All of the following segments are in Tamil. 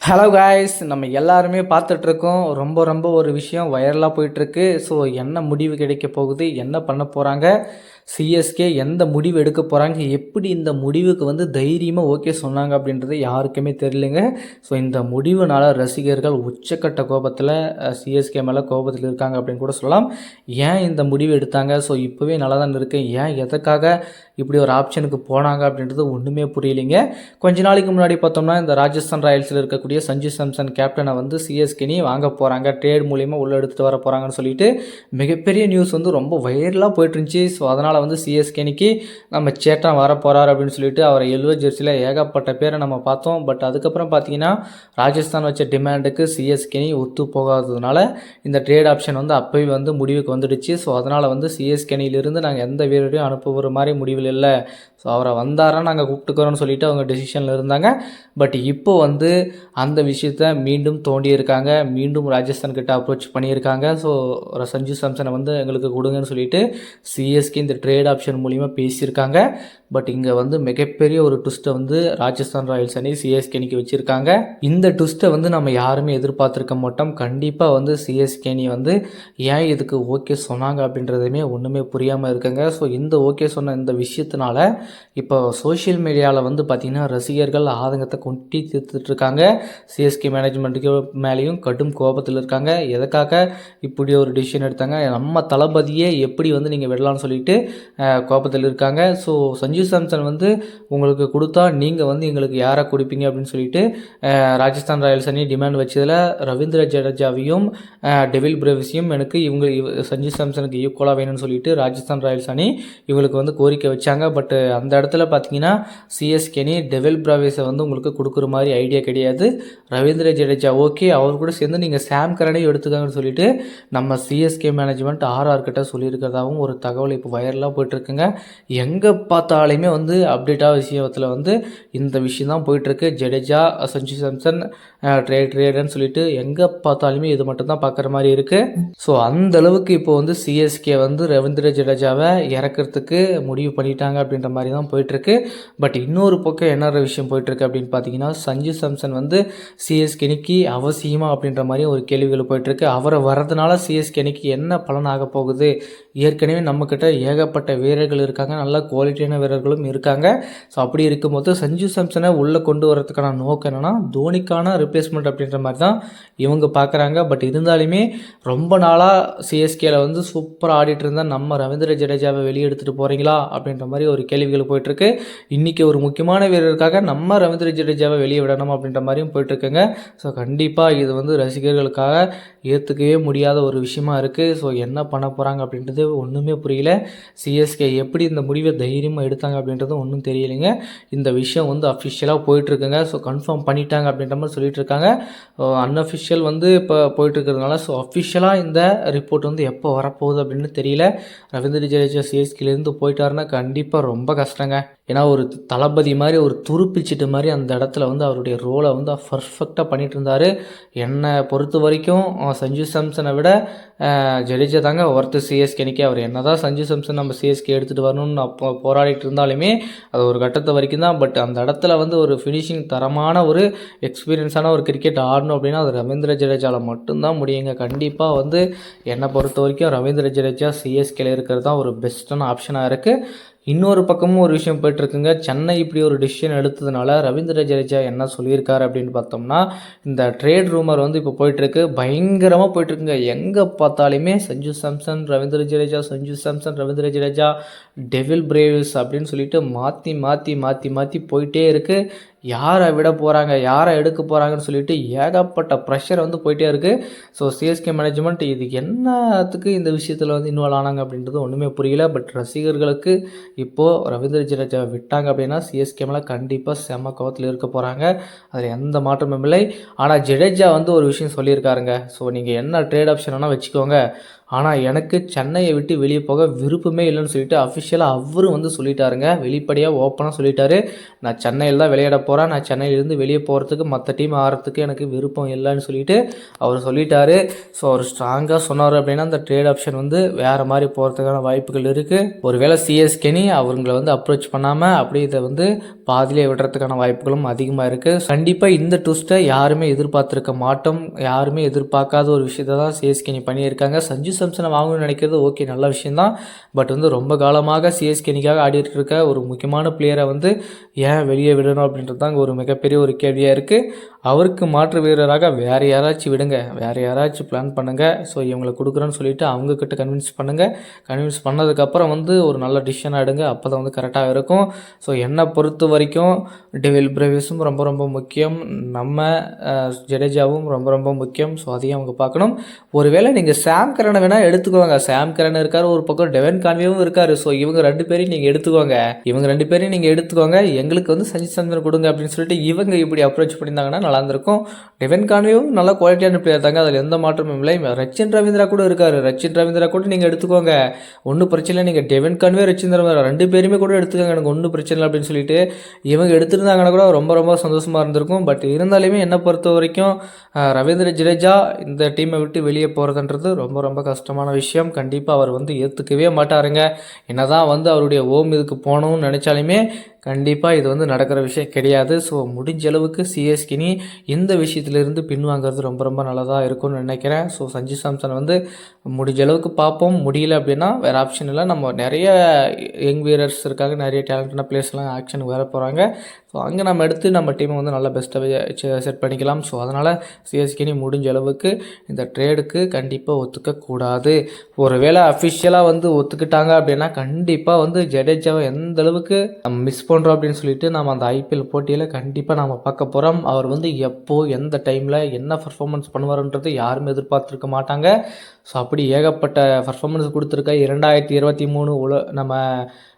ஹலோ காய்ஸ் நம்ம எல்லாருமே பார்த்துட்ருக்கோம். ரொம்ப ரொம்ப ஒரு விஷயம் வைரலாக போயிட்டுருக்கு ஸோ என்ன முடிவு கிடைக்க போகுது? என்ன பண்ண போகிறாங்க சிஎஸ்கே எந்த முடிவு எடுக்க போகிறாங்க எப்படி இந்த முடிவுக்கு வந்து தைரியமாக ஓகே சொன்னாங்க அப்படின்றது யாருக்குமே தெரியலங்க. ஸோ இந்த முடிவுனால ரசிகர்கள் உச்சக்கட்ட கோபத்தில் சிஎஸ்கே மேலே கோபத்தில் இருக்காங்க அப்படின்னு கூட சொல்லலாம். ஏன் இந்த முடிவு எடுத்தாங்க? ஸோ இப்போவே நல்லா தான் இருக்கு. ஏன் எதற்காக இப்படி ஒரு ஆப்ஷனுக்கு போனாங்க அப்படின்றது ஒன்றுமே புரியலைங்க. கொஞ்ச நாளைக்கு முன்னாடி பார்த்தோம்னா இந்த ராஜஸ்தான் ராயல்ஸில் இருக்கக்கூடிய சஞ்சு சாம்சன் கேப்டனை வந்து சிஎஸ்கேனி வாங்க போகிறாங்க ட்ரேட் மூலியமாக உள்ளே எடுத்துகிட்டு வர போகிறாங்கன்னு சொல்லிட்டு மிகப்பெரிய நியூஸ் வந்து ரொம்ப வைரலாக போயிட்டு இருந்துச்சு. ஸோ அதனால் வந்து சிஎஸ்கேனிக்கு நம்ம சேட்டன் வர போகிறார் அப்படின்னு சொல்லிட்டு அவரை எல்வோ ஜெர்சியில் ஏகப்பட்ட பேரை நம்ம பார்த்தோம். பட் அதுக்கப்புறம் பார்த்தீங்கன்னா ராஜஸ்தான் வச்ச டிமாண்டுக்கு சிஎஸ்கேனி ஒத்து போகாததுனால இந்த ட்ரேட் ஆப்ஷன் வந்து அப்போவே வந்து முடிவுக்கு வந்துடுச்சு. ஸோ அதனால் வந்து சிஎஸ்கேனியிலிருந்து நாங்கள் எந்த வீரரையும் அனுப்புகிற மாதிரி முடிவில் இல்லை. ஸோ அவரை வந்தாரா நாங்கள் கூப்பிட்டுக்கிறோன்னு சொல்லிட்டு அவங்க டெசிஷனில் இருந்தாங்க. பட் இப்போ வந்து அந்த விஷயத்த மீண்டும் தோண்டியிருக்காங்க மீண்டும் ராஜஸ்தான் கிட்ட அப்ரோச் பண்ணியிருக்காங்க. ஸோ சஞ்சு சாம்சனை வந்து எங்களுக்கு கொடுங்கன்னு சொல்லிட்டு சிஎஸ்கே இந்த ட்ரேட் ஆப்ஷன் மூலிமா பேசியிருக்காங்க. பட் இங்கே வந்து மிகப்பெரிய ஒரு ட்விஸ்ட்டை வந்து ராஜஸ்தான் ராயல்ஸ் அணி சிஎஸ்கேனிக்கு வச்சுருக்காங்க. இந்த ட்விஸ்ட்டை வந்து நம்ம யாருமே எதிர்பார்த்துருக்க மாட்டோம். கண்டிப்பாக வந்து சிஎஸ்கேனி வந்து ஏன் இதுக்கு ஓகே சொன்னாங்க அப்படின்றதுமே ஒன்றுமே புரியாமல் இருக்குங்க. ஸோ இந்த ஓகே சொன்ன இந்த விஷயத்தினால இப்போ சோஷியல் மீடியாவில் வந்து பார்த்திங்கன்னா ரசிகர்கள் ஆதங்கத்தை கொட்டி தீர்த்துட்ருக்காங்க. சிஎஸ்கே மேனேஜ்மெண்ட்டுக்கு மேலேயும் கடும் கோபத்தில் இருக்காங்க. எதுக்காக இப்படி ஒரு டிசிஷன் எடுத்தாங்க? நம்ம தளபதியே எப்படி வந்து நீங்கள் விடலாம்னு சொல்லிட்டு கோபத்தில் இருக்காங்க. ஸோ சஞ்சீவ் சாம்சன் வந்து உங்களுக்கு கொடுத்தா நீங்கள் வந்து எங்களுக்கு யாரை கொடுப்பீங்க அப்படின்னு சொல்லிட்டு ராஜஸ்தான் ராயல்ஸ் அணி டிமாண்ட் வச்சதில் ரவீந்திர ஜடேஜாவையும் டெவில் பிரேவிஸையும் எனக்கு இவங்க சஞ்சீவ் சாம்சனுக்கு ஈக்குவலாக வேணும்னு சொல்லிட்டு ராஜஸ்தான் ராயல்ஸ் அணி இவங்களுக்கு வந்து கோரிக்கை வச்சாங்க. பட் அந்த இடத்துல பார்த்தீங்கன்னா சிஎஸ்கே அணி டெவில் பிராவிஸை வந்து உங்களுக்கு கொடுக்குற மாதிரி ஐடியா கிடையாது. ரவீந்திர ஜடேஜா ஓகே அவர் கூட சேர்ந்து நீங்கள் சாம் கரனையும் எடுத்துக்காங்கன்னு சொல்லிட்டு நம்ம சிஎஸ்கே மேனேஜ்மெண்ட் ஆர்ஆர் கிட்ட சொல்லியிருக்கிறதாகவும் ஒரு தகவல் இப்போ வைரலாக போயிட்டுருக்குங்க. எங்கே பார்த்தாலுமே வந்து அப்டேட்டாக விஷயத்தில் வந்து இந்த விஷயம் தான் போயிட்டுருக்கு. ஜடேஜா சஞ்சு சாம்சன் ட்ரேட் ட்ரேடுன்னு சொல்லிட்டு எங்கே பார்த்தாலுமே இது மட்டும் தான் பார்க்குற மாதிரி இருக்குது ஸோ அந்த அளவுக்கு இப்போ வந்து சிஎஸ்கே வந்து ரவீந்திர ஜடேஜாவை இறக்கிறதுக்கு முடிவு பண்ணிட்டாங்க அப்படின்ற மாதிரி தான் போயிட்டுருக்கு. பட் இன்னொரு பக்கம் என்னோட விஷயம் போயிட்டுருக்கு அப்படின்னு பார்த்தீங்கன்னா சஞ்சு சாம்சன் வந்து சிஎஸ்கேனிக்கு அவசியமா அப்படின்ற மாதிரி ஒரு கேள்விகள் போயிட்டுருக்கு. அவரை வரதுனால அன்னைக்கு என்ன பலன் ஆக போகுது? ஏற்கனவே நம்மக்கிட்ட ஏகப்பட்ட வீரர்கள் இருக்காங்க நல்ல குவாலிட்டியான வீரர்களும் இருக்காங்க. ஸோ அப்படி இருக்கும்போது சஞ்சு சாம்சனை உள்ளே கொண்டு வரதுக்கான நோக்கம் என்னென்னா தோனிக்கான ரிப்ளேஸ்மெண்ட் அப்படின்ற மாதிரி தான் இவங்க பார்க்குறாங்க பட் இருந்தாலுமே ரொம்ப நாளாக சிஎஸ்கேல வந்து சூப்பராக ஆடிட்டு இருந்தால் நம்ம ரவீந்திர ஜடேஜாவை வெளியே எடுத்துகிட்டு போகிறீங்களா அப்படின்ற மாதிரி ஒரு கேள்விகள் போயிட்டுருக்கு. இன்றைக்கி ஒரு முக்கியமான வீரருக்காக நம்ம ரவீந்திர ஜடேஜாவை வெளியே விடணும் அப்படின்ற மாதிரியும் போயிட்டுருக்குங்க. ஸோ கண்டிப்பாக இது வந்து ரசிகர்களுக்காக ஏற்றுக்கவே முடியாத ஒரு விஷயமா இருக்குது ஸோ என்ன பண்ண போகிறாங்க அப்படின்றது ஒன்றுமே புரியல. சிஎஸ்கே எப்படி இந்த முடிவை தைரியமாக எடுத்தாங்க அப்படின்றது ஒன்றும் தெரியலைங்க. இந்த விஷயம் வந்து அஃபிஷியலாக போயிட்டுருக்குங்க. ஸோ கன்ஃபார்ம் பண்ணிட்டாங்க அப்படின்ற மாதிரி சொல்லிட்டு இருக்காங்க அன்அஃபிஷியல் வந்து இப்போ போயிட்டுருக்கிறதுனால ஸோ அஃபிஷியலாக இந்த ரிப்போர்ட் வந்து எப்போ வரப்போகுது அப்படின்னு தெரியல. ரவீந்திர ஜடேஜா சிஎஸ்கேலேருந்து போயிட்டாருன்னா கண்டிப்பாக ரொம்ப கஷ்டங்க. ஏன்னா ஒரு தளபதி மாதிரி ஒரு துருப்பிச்சிட்டு மாதிரி அந்த இடத்துல வந்து அவருடைய ரோலை வந்து பர்ஃபெக்டாக பண்ணிட்டு இருந்தார் என்னை பொறுத்த வரைக்கும் சஞ்சு சாம்சனை விட அஹ், ஜடேஜா தாங்க ஒருத்தர் சிஎஸ்கேனிக்கே அவர் என்ன தான் சஞ்சு சாம்சன் நம்ம சிஎஸ்கே எடுத்துகிட்டு வரணும்னு அப்போ போராடிட்டு இருந்தாலுமே அது ஒரு கட்டத்தை வரைக்கும் தான். பட் அந்த இடத்துல வந்து ஒரு ஃபினிஷிங் தரமான ஒரு எக்ஸ்பீரியன்ஸான ஒரு கிரிக்கெட் ஆடணும் அப்படின்னா அது ரவீந்திர ஜடேஜாவில் மட்டும்தான் முடியுங்க. கண்டிப்பாக வந்து என்னை பொறுத்த வரைக்கும் ரவீந்திர ஜடேஜா சிஎஸ்கேல இருக்கிறது தான் ஒரு பெஸ்ட்டான ஆப்ஷனாக இருக்குது இன்னொரு பக்கமும் ஒரு விஷயம் போயிட்டுருக்குங்க. சென்னை இப்படி ஒரு டிசிஷன் எடுத்ததுனால ரவீந்திர ஜடேஜா என்ன சொல்லியிருக்காரு அப்படின்னு பார்த்தோம்னா இந்த ட்ரேட் ரூமர் வந்து இப்போ போயிட்டுருக்கு. பயங்கரமாக போயிட்டுருக்குங்க. எங்கே பார்த்தாலுமே சஞ்சு சாம்சன் ரவீந்திர ஜடேஜா சஞ்சு சாம்சன் ரவீந்திர ஜடேஜா டெவில் பிரேவ்ஸ் அப்படின்னு சொல்லிட்டு மாற்றி மாற்றி மாற்றி மாற்றி போயிட்டே இருக்குது யாரை விட போகிறாங்க யாரை எடுக்க போகிறாங்கன்னு சொல்லிட்டு ஏகப்பட்ட ப்ரெஷர் வந்து போயிட்டே இருக்குது ஸோ சிஎஸ்கே மேனேஜ்மெண்ட் இது என்னத்துக்கு இந்த விஷயத்தில் வந்து இன்வால்வ் ஆனாங்க அப்படின்றது ஒன்றுமே புரியல. பட் ரசிகர்களுக்கு இப்போது ரவீந்திர ஜடேஜா விட்டாங்க அப்படின்னா சிஎஸ்கே மேலே கண்டிப்பாக செம கோவத்தில் இருக்க போகிறாங்க அதில் எந்த மாற்றமும் இல்லை. ஆனால் ஜடேஜா வந்து ஒரு விஷயம் சொல்லியிருக்காருங்க. ஸோ நீங்கள் என்ன ட்ரேட் ஆப்ஷன் வேணால் வச்சுக்கோங்க. ஆனால் எனக்கு சென்னையை விட்டு வெளியே போக விருப்பமே இல்லைன்னு சொல்லிட்டு அஃபிஷியலாக அவரும் வந்து சொல்லிட்டாருங்க. வெளிப்படையாக ஓப்பனாக சொல்லிட்டாரு. நான் சென்னையில் தான் விளையாட போகிறேன் நான் சென்னையிலேருந்து வெளியே போகிறதுக்கு மற்ற டீம் ஆடுறதுக்கு எனக்கு விருப்பம் இல்லைன்னு சொல்லிட்டு அவர் சொல்லிட்டாரு. ஸோ அவர் ஸ்ட்ராங்காக சொன்னார் அப்படின்னா அந்த ட்ரேட் ஆப்ஷன் வந்து வேறு மாதிரி போகிறதுக்கான வாய்ப்புகள் இருக்குது ஒருவேளை சிஎஸ்கேனி அவங்கள வந்து அப்ரோச் பண்ணாமல் அப்படியே இதை வந்து பாதிலே விடுறதுக்கான வாய்ப்புகளும் அதிகமாக இருக்குது கண்டிப்பாக இந்த ட்விஸ்ட்டை யாருமே எதிர்பார்த்துருக்க மாட்டோம். யாருமே எதிர்பார்க்காத ஒரு விஷயத்தை தான் சிஎஸ்கே நீ பண்ணியிருக்காங்க. சஞ்சு சாம்சனை வாங்கணும்னு நினைக்கிறது ஓகே நல்ல விஷயந்தான் பட் வந்து ரொம்ப காலமாக சிஎஸ்கேனிக்காக ஆடிட்டு இருக்க ஒரு முக்கியமான பிளேயரை வந்து ஏன் வெளியே விடணும் அப்படின்றது தான் ஒரு மிகப்பெரிய ஒரு கேள்வியாக இருக்குது அவருக்கு மாற்று வீரராக வேறு யாராச்சும் விடுங்க. வேறு யாராச்சும் பிளான் பண்ணுங்கள் ஸோ இவங்களை கொடுக்குறேன்னு சொல்லிவிட்டு அவங்கக்கிட்ட கன்வின்ஸ் பண்ணுங்கள் கன்வின்ஸ் பண்ணதுக்கப்புறம் வந்து ஒரு நல்ல டிசிஷனாக எடுங்க. அப்போ தான் வந்து கரெக்டாக இருக்கும். ஸோ என்னை பொறுத்த வரைக்கும் டெவில் பிரேவிஸும் ரொம்ப ரொம்ப முக்கியம். நம்ம ஜடேஜாவும் ரொம்ப ரொம்ப முக்கியம். ஸோ அதையும் அவங்க பார்க்கணும். ஒருவேளை நீங்கள் சாம் கரனை வேணால் எடுத்துக்கோங்க. சாம் கரன் இருக்கார் ஒரு பக்கம் டெவன் கான்வேவும் இருக்கார். ஸோ இவங்க ரெண்டு பேரையும் நீங்கள் எடுத்துக்கோங்க. இவங்க ரெண்டு பேரையும் நீங்கள் எடுத்துக்கோங்க. எங்களுக்கு வந்து சஞ்சித் சந்திரன் கொடுங்க அப்படின்னு சொல்லிட்டு இவங்க இப்படி அப்ரோச் பண்ணியிருந்தாங்கன்னா நல்லா இருந்திருக்கும். டெவன் கான்வேவும் நல்ல குவாலிட்டியான பிளேயர் தாங்க. அதில் எந்த மாற்றமும் இல்லை. ரச்சின் ரவீந்திரா கூட இருக்கார். ரச்சின் ரவீந்திரா கூட நீங்கள் எடுத்துக்கோங்க. ஒன்றும் பிரச்சனை இல்லை. நீங்கள் டெவன் கான்வே ரச்சின் ரவீந்திரா ரெண்டு பேருமே கூட எடுத்துக்கோங்க. எனக்கு ஒன்றும் பிரச்சனை இல்லை அப்படின்னு சொல்லிட்டு இவங்க எடுத்திருந்தாங்கன்னா கூட ரொம்ப ரொம்ப சந்தோஷமாக இருந்திருக்கும். பட் இருந்தாலுமே என்னை பொறுத்த வரைக்கும் ரவீந்திர ஜடேஜா இந்த டீமை விட்டு வெளியே போகிறதுன்றது ரொம்ப ரொம்ப கஷ்டமான விஷயம். கண்டிப்பாக அவர் வந்து ஏற்றுக்கவே மாட்டாருங்க. என்னதான் வந்து அவருடைய ஓம் இதுக்கு போகணும்னு நினச்சாலுமே கண்டிப்பாக இது வந்து நடக்கிற விஷயம் கிடையாது. ஸோ முடிஞ்ச அளவுக்கு சிஎஸ்கினி இந்த விஷயத்திலிருந்து பின்வாங்கிறது ரொம்ப ரொம்ப நல்லதாக இருக்கும்னு நினைக்கிறேன். ஸோ சஞ்சு சாம்சன் வந்து முடிஞ்ச அளவுக்கு பார்ப்போம். முடியல அப்படின்னா வேறு ஆப்ஷன் இல்லை. நம்ம நிறைய யங் வீரர்ஸ் இருக்காங்க. நிறைய டேலண்டான பிளேஸ்லாம் ஆக்ஷன் வேறு போகிறாங்க ஸோ அங்கே நம்ம எடுத்து நம்ம டீமை வந்து நல்லா பெஸ்ட்டாக செட் பண்ணிக்கலாம். ஸோ அதனால் சிஎஸ்கேனி முடிஞ்ச அளவுக்கு இந்த ட்ரேடுக்கு கண்டிப்பாக ஒத்துக்கக்கூடாது ஒருவேளை அஃபிஷியலாக வந்து ஒத்துக்கிட்டாங்க அப்படின்னா கண்டிப்பாக வந்து ஜடேஜாவை எந்த அளவுக்கு நம்ம மிஸ் பண்ணுறோம் அப்படின்னு சொல்லிட்டு நம்ம அந்த ஐபிஎல் போட்டியில் கண்டிப்பாக நம்ம பார்க்க போகிறோம் அவர் வந்து எப்போ எந்த டைமில் என்ன பர்ஃபார்மன்ஸ் பண்ணுவாருன்றது யாருமே எதிர்பார்த்துருக்க மாட்டாங்க. ஸோ அப்படி ஏகப்பட்ட பர்ஃபார்மன்ஸ் கொடுத்துருக்க இரண்டாயிரத்தி இருபத்தி மூணு உல நம்ம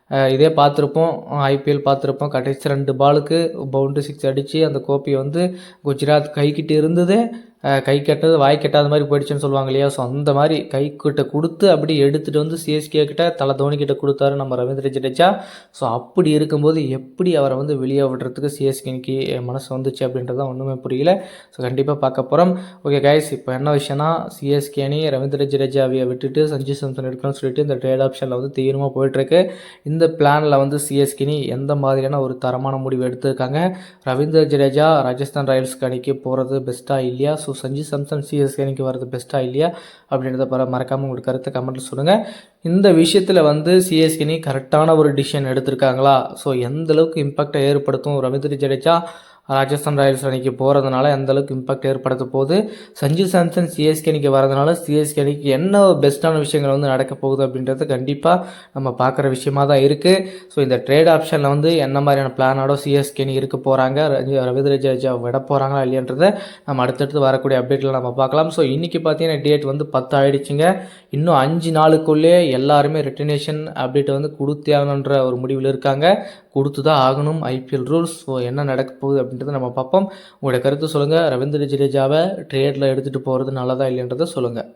இதே பார்த்துருப்போம். ஐபிஎல் பார்த்துருப்போம். கடைசி ரெண்டு பாலுக்கு பவுண்டு சிக்ஸ் அடித்து அந்த கோப்பையை வந்து குஜராத் கைக்கிட்ட இருந்தது. கை கெட்டது வாய் கெட்டாத மாதிரி போயிடுச்சுன்னு சொல்லுவாங்க இல்லையா? ஸோ அந்த மாதிரி கை கிட்ட கொடுத்து அப்படி எடுத்துகிட்டு வந்து சிஎஸ்கே கிட்ட தலை தோனி கிட்ட கொடுத்தாரு நம்ம ரவீந்திர ஜடேஜா ஸோ அப்படி இருக்கும்போது எப்படி அவரை வந்து வெளியே விடுறதுக்கு சிஎஸ்கேக்கு மனசு வந்துச்சு அப்படின்றதான் ஒன்றுமே புரியல. ஸோ கண்டிப்பாக பார்க்க போகிறோம் ஓகே கைஸ் இப்போ என்ன விஷயம்னா சிஎஸ்கே அணி ரவீந்திர ஜடேஜாவை விட்டுட்டு சஞ்சு சாம்சன் எடுக்கணும்னு சொல்லிட்டு இந்த ட்ரேட் ஆப்ஷனில் வந்து தீவிரமாக போயிட்டுருக்கு. இந்த பிளானில் வந்து சிஎஸ்கே அணி எந்த மாதிரியான ஒரு தரமான முடிவு எடுத்திருக்காங்க? ரவீந்திர ஜடேஜா ராஜஸ்தான் ராயல்ஸ்க்கு அணிக்கு போகிறது பெஸ்ட்டாக இல்லையா? ஸோ சஞ்சு சம்சங் சிஎஸ்கே எனக்கு வர்றது பெஸ்ட்டாக இல்லையா? அப்படின்றத பர மறக்காமல் உங்களுக்கு கருத்தை கமெண்ட்டில் சொல்லுங்கள் இந்த விஷயத்தில் வந்து சிஎஸ்கேனி கரெக்டான ஒரு டிசிஷன் எடுத்திருக்காங்களா? ஸோ எந்த அளவுக்கு இம்பாக்டை ஏற்படுத்தும் ரவீந்திர ஜடேஜா? ராஜஸ்தான் ராயல்ஸ் அணிக்கு போகிறதுனால எந்த அளவுக்கு இம்பாக்ட் ஏற்படுத்த போகுது. சஞ்சு சாம்சன் சிஎஸ்கே அணிக்கு வரதுனால சிஎஸ்கே அணிக்கு என்ன பெஸ்ட்டான விஷயங்கள் வந்து நடக்க போகுது அப்படின்றது கண்டிப்பாக நம்ம பார்க்குற விஷயமாக தான் இருக்குது ஸோ இந்த ட்ரேட் ஆப்ஷனில் வந்து என்ன மாதிரியான பிளானோட சிஎஸ்கே அணி இருக்க போகிறாங்க ரவீந்திர ஜடேஜா விட போகிறாங்களா இல்லையன்றதை நம்ம அடுத்தடுத்து வரக்கூடிய அப்டேட்டில் நம்ம பார்க்கலாம். ஸோ இன்றைக்கி பார்த்தீங்கன்னா டேட் வந்து பத்து ஆகிடுச்சிங்க இன்னும் அஞ்சு நாளுக்குள்ளே எல்லாருமே ரிட்டர்னேஷன் அப்டேட் வந்து கொடுத்தே ஆகணுன்ற ஒரு முடிவில் இருக்காங்க. கொடுத்து தான் ஆகணும் ஐபிஎல் ரூல்ஸ் ஸோ என்ன நடக்க போகுது அப்படின்றத நம்ம பார்ப்போம். உங்களுடைய கருத்து சொல்லுங்கள் ரவீந்திர ஜடேஜாவை ட்ரேடில் எடுத்துகிட்டு போகிறது நல்லதா இல்லைன்றதை சொல்லுங்கள்